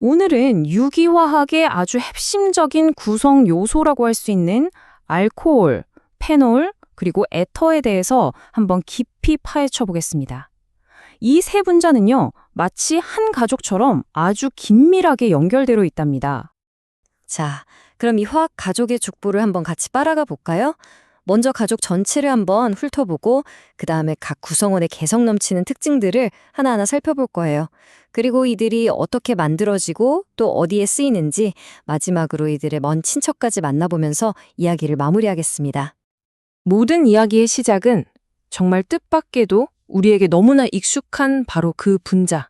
오늘은 유기화학의 아주 핵심적인 구성 요소라고 할 수 있는 알코올, 페놀, 그리고 에터에 대해서 한번 깊이 파헤쳐 보겠습니다. 이 세 분자는요, 마치 한 가족처럼 아주 긴밀하게 연결되어 있답니다. 자, 그럼 이 화학 가족의 죽부를 한번 같이 빨아가 볼까요? 먼저 가족 전체를 한번 훑어보고 그 다음에 각 구성원의 개성 넘치는 특징들을 하나하나 살펴볼 거예요. 그리고 이들이 어떻게 만들어지고 또 어디에 쓰이는지 마지막으로 이들의 먼 친척까지 만나보면서 이야기를 마무리하겠습니다. 모든 이야기의 시작은 정말 뜻밖에도 우리에게 너무나 익숙한 바로 그 분자.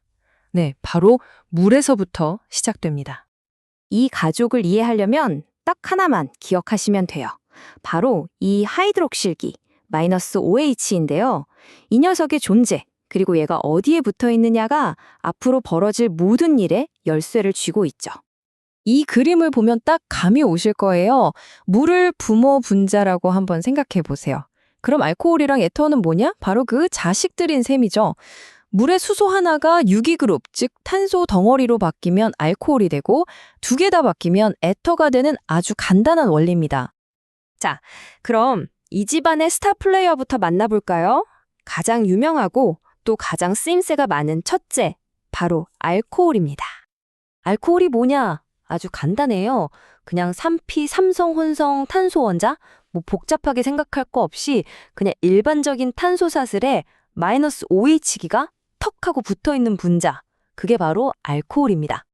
네, 바로 물에서부터 시작됩니다. 이 가족을 이해하려면 딱 하나만 기억하시면 돼요. 바로 이 하이드록실기, 마이너스 OH인데요. 이 녀석의 존재, 그리고 얘가 어디에 붙어 있느냐가 앞으로 벌어질 모든 일에 열쇠를 쥐고 있죠. 이 그림을 보면 딱 감이 오실 거예요. 물을 부모 분자라고 한번 생각해 보세요. 그럼 알코올이랑 에터는 뭐냐? 바로 그 자식들인 셈이죠. 물의 수소 하나가 유기그룹, 즉 탄소 덩어리로 바뀌면 알코올이 되고 두 개 다 바뀌면 에터가 되는 아주 간단한 원리입니다. 그럼 이 집안의 스타 플레이어부터 만나볼까요? 가장 유명하고 또 가장 쓰임새가 많은 첫째, 바로 알코올입니다. 알코올이 뭐냐? 아주 간단해요. 그냥 3P 삼성 혼성 탄소 원자? 뭐 복잡하게 생각할 거 없이 그냥 일반적인 탄소 사슬에 마이너스 OH기가 턱 하고 붙어 있는 분자. 그게 바로 알코올입니다.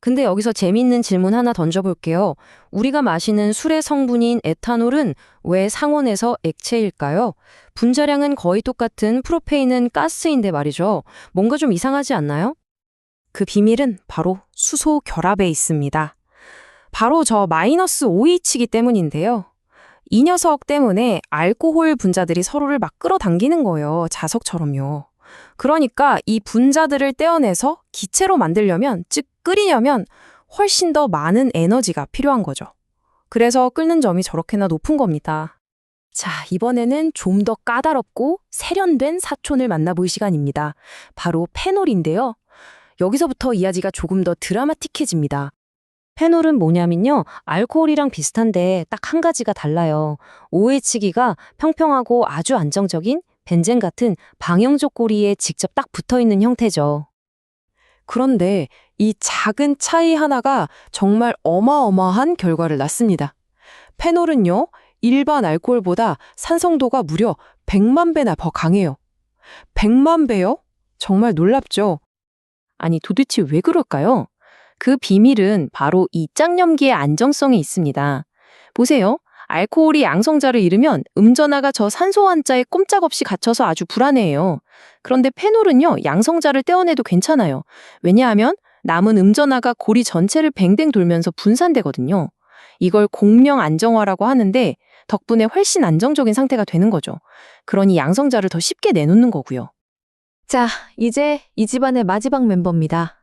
근데 여기서 재미있는 질문 하나 던져볼게요. 우리가 마시는 술의 성분인 에탄올은 왜 상온에서 액체일까요? 분자량은 거의 똑같은 프로페인은 가스인데 말이죠. 뭔가 좀 이상하지 않나요? 그 비밀은 바로 수소 결합에 있습니다. 바로 저 마이너스 OH이기 때문인데요. 이 녀석 때문에 알코올 분자들이 서로를 막 끌어당기는 거예요. 자석처럼요. 그러니까 이 분자들을 떼어내서 기체로 만들려면, 즉 끓이려면 훨씬 더 많은 에너지가 필요한 거죠. 그래서 끓는 점이 저렇게나 높은 겁니다. 자, 이번에는 좀 더 까다롭고 세련된 사촌을 만나볼 시간입니다. 바로 페놀인데요. 여기서부터 이야기가 조금 더 드라마틱해집니다. 페놀은 뭐냐면요. 알코올이랑 비슷한데 딱 한 가지가 달라요. OH기가 평평하고 아주 안정적인 벤젠 같은 방형적 고리에 직접 딱 붙어 있는 형태죠. 그런데 이 작은 차이 하나가 정말 어마어마한 결과를 낳습니다. 페놀은요, 일반 알코올보다 산성도가 무려 100만 배나 더 강해요. 100만 배요? 정말 놀랍죠? 아니, 도대체 왜 그럴까요? 그 비밀은 바로 이 짝염기의 안정성에 있습니다. 보세요. 알코올이 양성자를 잃으면 음전화가 저 산소 한자에 꼼짝없이 갇혀서 아주 불안해해요. 그런데 페놀은요, 양성자를 떼어내도 괜찮아요. 왜냐하면 남은 음전화가 고리 전체를 뱅뱅 돌면서 분산되거든요. 이걸 공명 안정화라고 하는데 덕분에 훨씬 안정적인 상태가 되는 거죠. 그러니 양성자를 더 쉽게 내놓는 거고요. 자, 이제 이 집안의 마지막 멤버입니다.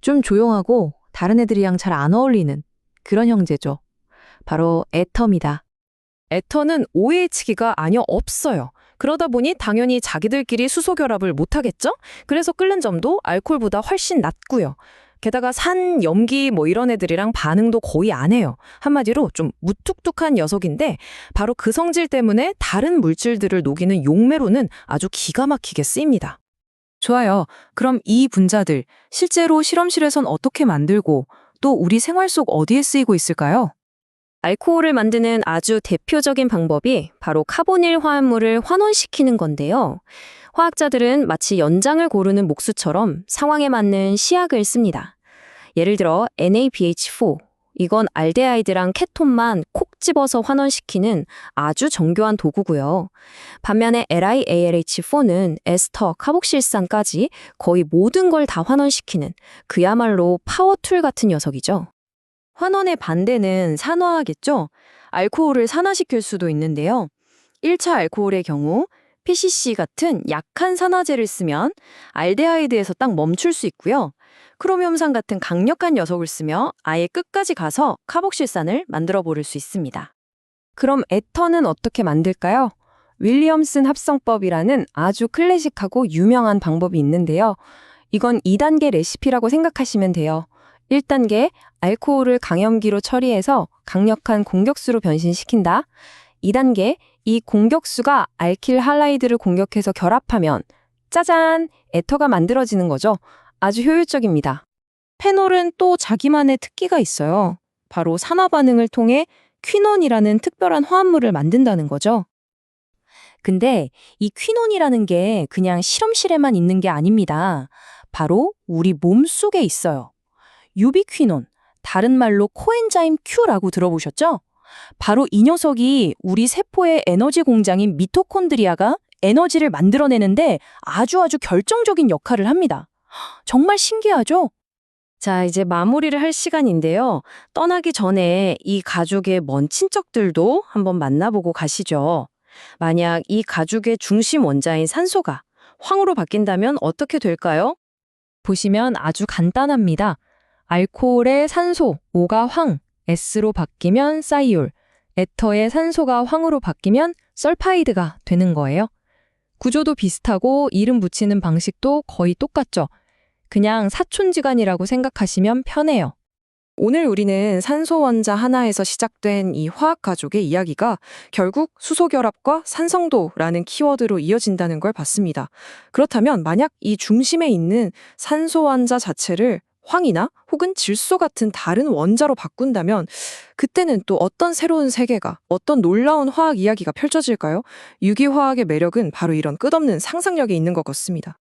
좀 조용하고 다른 애들이랑 잘 안 어울리는 그런 형제죠. 바로 에터입니다. 에터는 OH기가 아니요 없어요. 그러다 보니 당연히 자기들끼리 수소 결합을 못 하겠죠? 그래서 끓는 점도 알코올보다 훨씬 낮고요. 게다가 산, 염기 뭐 이런 애들이랑 반응도 거의 안 해요. 한마디로 좀 무뚝뚝한 녀석인데 바로 그 성질 때문에 다른 물질들을 녹이는 용매로는 아주 기가 막히게 쓰입니다. 좋아요. 그럼 이 분자들 실제로 실험실에선 어떻게 만들고 또 우리 생활 속 어디에 쓰이고 있을까요? 알코올을 만드는 아주 대표적인 방법이 바로 카보닐 화합물을 환원시키는 건데요. 화학자들은 마치 연장을 고르는 목수처럼 상황에 맞는 시약을 씁니다. 예를 들어 NaBH4 이건 알데하이드랑 케톤만 콕 집어서 환원시키는 아주 정교한 도구고요. 반면에 LiAlH4는 에스터, 카복실산까지 거의 모든 걸 다 환원시키는 그야말로 파워툴 같은 녀석이죠. 환원의 반대는 산화하겠죠? 알코올을 산화시킬 수도 있는데요. 1차 알코올의 경우 PCC 같은 약한 산화제를 쓰면 알데하이드에서 딱 멈출 수 있고요. 크로미움산 같은 강력한 녀석을 쓰며 아예 끝까지 가서 카복실산을 만들어 버릴 수 있습니다. 그럼 에터는 어떻게 만들까요? 윌리엄슨 합성법이라는 아주 클래식하고 유명한 방법이 있는데요. 이건 2단계 레시피라고 생각하시면 돼요. 1단계 알코올을 강염기로 처리해서 강력한 공격수로 변신시킨다. 2단계 이 공격수가 알킬 할라이드를 공격해서 결합하면 짜잔! 에터가 만들어지는 거죠. 아주 효율적입니다. 페놀은 또 자기만의 특기가 있어요. 바로 산화 반응을 통해 퀴논이라는 특별한 화합물을 만든다는 거죠. 근데 이 퀴논이라는 게 그냥 실험실에만 있는 게 아닙니다. 바로 우리 몸 속에 있어요. 유비퀴논, 다른 말로 코엔자임 Q라고 들어보셨죠? 바로 이 녀석이 우리 세포의 에너지 공장인 미토콘드리아가 에너지를 만들어내는데 아주 아주 결정적인 역할을 합니다. 정말 신기하죠? 자, 이제 마무리를 할 시간인데요. 떠나기 전에 이 가족의 먼 친척들도 한번 만나보고 가시죠. 만약 이 가죽의 중심 원자인 산소가 황으로 바뀐다면 어떻게 될까요? 보시면 아주 간단합니다. 알코올의 산소, O가 황, S로 바뀌면 사이올, 에터의 산소가 황으로 바뀌면 설파이드가 되는 거예요. 구조도 비슷하고 이름 붙이는 방식도 거의 똑같죠. 그냥 사촌지간이라고 생각하시면 편해요. 오늘 우리는 산소 원자 하나에서 시작된 이 화학 가족의 이야기가 결국 수소 결합과 산성도라는 키워드로 이어진다는 걸 봤습니다. 그렇다면 만약 이 중심에 있는 산소 원자 자체를 황이나 혹은 질소 같은 다른 원자로 바꾼다면 그때는 또 어떤 새로운 세계가 어떤 놀라운 화학 이야기가 펼쳐질까요? 유기화학의 매력은 바로 이런 끝없는 상상력에 있는 것 같습니다.